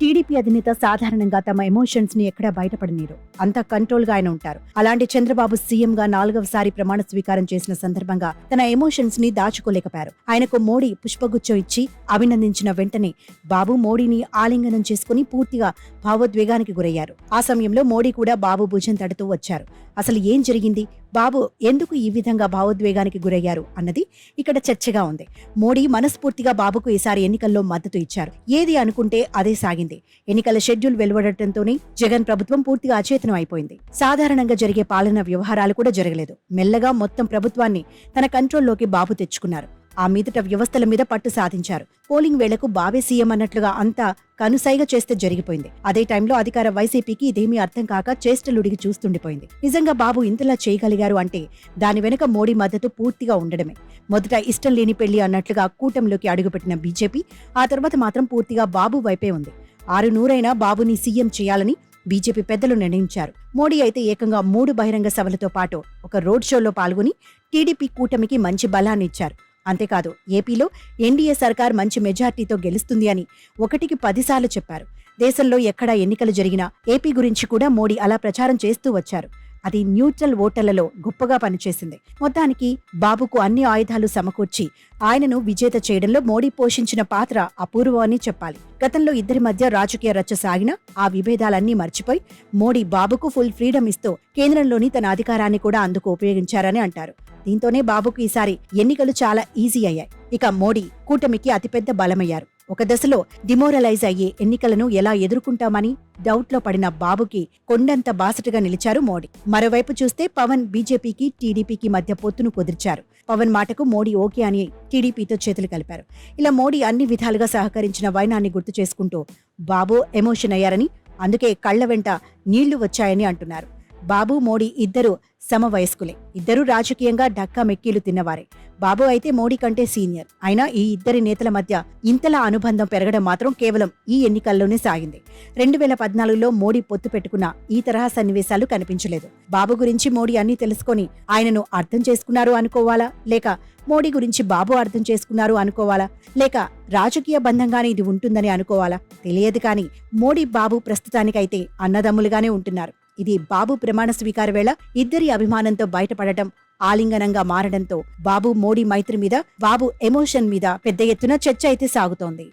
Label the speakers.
Speaker 1: TDP అధినేత సాధారణంగా తమ ఎమోషన్స్ని ఎక్కడా బయటపడనీరు. అంత కంట్రోల్గా ఆయన ఉంటారు. అలాంటి చంద్రబాబు సీఎం గా నాలుగవసారి ప్రమాణ స్వీకారం చేసిన సందర్భంగా తన ఎమోషన్స్ని దాచుకోలేకపోయారు. ఆయనకు మోడీ పుష్పగుచ్చం ఇచ్చి అభినందించిన వెంటనే బాబు మోడీని ఆలింగనం చేసుకుని పూర్తిగా భావోద్వేగానికి గురయ్యారు. ఆ సమయంలో మోడీ కూడా బాబు భుజం తడుతూ వచ్చారు. అసలు ఏం జరిగింది? బాబు ఎందుకు ఈ విధంగా భావోద్వేగానికి గురయ్యారు అన్నది ఇక్కడ చర్చగా ఉంది. మోడీ మనస్ఫూర్తిగా బాబుకు ఈసారి ఎన్నికల్లో మద్దతు ఇచ్చారు. ఏది అనుకుంటే అదే సాగింది. ఎన్నికల షెడ్యూల్ వెలువడటంతోనే జగన్ ప్రభుత్వం పూర్తిగా అచేతనం అయిపోయింది. సాధారణంగా జరిగే పాలన వ్యవహారాలు కూడా జరగలేదు. మెల్లగా మొత్తం ప్రభుత్వాన్ని తన కంట్రోల్లోకి బాబు తెచ్చుకున్నారు. ఆ మీదట వ్యవస్థల మీద పట్టు సాధించారు. పోలింగ్ వేళకు బాబే సీఎం అన్నట్లుగా అంతా కనుసైగ చేస్తే జరిగిపోయింది. అదే టైంలో అధికార వైసీపీకి ఇదేమీ అర్థం కాక చేష్టలుడిగి చూస్తుండిపోయింది. నిజంగా బాబు ఇంతలా చేయగలిగారు అంటే దాని వెనుక మోడీ మద్దతు పూర్తిగా ఉండడమే. మొదట ఇష్టం లేని పెళ్ళి అన్నట్లుగా కూటమిలోకి అడుగుపెట్టిన బీజేపీ ఆ తర్వాత మాత్రం పూర్తిగా బాబు వైపే ఉంది. ఆరు నూరైనా బాబుని సీఎం చేయాలని బీజేపీ పెద్దలు నిర్ణయించారు. మోడీ అయితే ఏకంగా మూడు బహిరంగ సభలతో పాటు ఒక రోడ్ షోలో పాల్గొని టీడీపీ కూటమికి మంచి బలాన్ని ఇచ్చారు అంతేకాదు ఏపీలో ఎన్డీఏ సర్కార్ మంచి మెజార్టీతో గెలుస్తుంది అని ఒకటికి పదిసార్లు చెప్పారు. దేశంలో ఎక్కడ ఎన్నికలు జరిగినా ఏపీ గురించి కూడా మోడీ అలా ప్రచారం చేస్తూ వచ్చారు. అది న్యూట్రల్ ఓటర్లలో గొప్పగా పనిచేసింది. మొత్తానికి బాబుకు అన్ని ఆయుధాలు సమకూర్చి ఆయనను విజేత చేయడంలో మోడీ పోషించిన పాత్ర అపూర్వం అని చెప్పాలి. గతంలో ఇద్దరి మధ్య రాజకీయ రచ్చ సాగిన ఆ విభేదాలన్నీ మర్చిపోయి మోడీ బాబుకు ఫుల్ ఫ్రీడమ్ ఇస్తూ కేంద్రంలోని తన అధికారాన్ని కూడా అందుకు ఉపయోగించారని అంటారు. దీంతోనే బాబుకు ఈసారి ఎన్నికలు చాలా ఈజీ అయ్యాయి. ఇక మోడీ కూటమికి అతిపెద్ద బలమయ్యారు. ఒక దశలో డిమోరలైజ్ అయ్యే ఎన్నికలను ఎలా ఎదుర్కొంటామని డౌట్లో పడిన బాబుకి కొండంత బాసటగా నిలిచారు మోడీ. మరోవైపు చూస్తే పవన్ బీజేపీకి టీడీపీకి మధ్య పొత్తును కుదిర్చారు. పవన్ మాటకు మోడీ ఓకే అని టీడీపీతో చేతులు కలిపారు. ఇలా మోడీ అన్ని విధాలుగా సహకరించిన వైనాన్ని గుర్తు చేసుకుంటూ బాబు ఎమోషన్ అయ్యారని అందుకే కళ్ళ వెంట నీళ్ళు వచ్చాయని అంటున్నారు. బాబు మోడీ ఇద్దరు సమవయస్కులే. ఇద్దరూ రాజకీయంగా డక్కా మెక్కీలు తిన్నవారే. బాబు అయితే మోడీ కంటే సీనియర్. అయినా ఈ ఇద్దరి నేతల మధ్య ఇంతలా అనుబంధం పెరగడం మాత్రం కేవలం ఈ ఎన్నికల్లోనే సాగింది. రెండు వేల పద్నాలుగులో మోడీ పొత్తు పెట్టుకున్న ఈ తరహా సన్నివేశాలు కనిపించలేదు. బాబు గురించి మోడీ అన్ని తెలుసుకొని ఆయనను అర్థం చేసుకున్నారు అనుకోవాలా? లేక మోడీ గురించి బాబు అర్థం చేసుకున్నారు అనుకోవాలా? లేక రాజకీయ బంధంగానే ఇది ఉంటుందని అనుకోవాలా? తెలియదు కానీ మోడీ బాబు ప్రస్తుతానికైతే అన్నదమ్ములుగానే ఉంటున్నారు. ఇది బాబు ప్రమాణ స్వీకార వేళ ఇద్దరి అభిమానంతో బయటపడటం ఆలింగనంగా మారడంతో బాబు మోడీ మైత్రి మీద బాబు ఎమోషన్ మీద పెద్ద ఎత్తున చర్చ అయితే సాగుతోంది.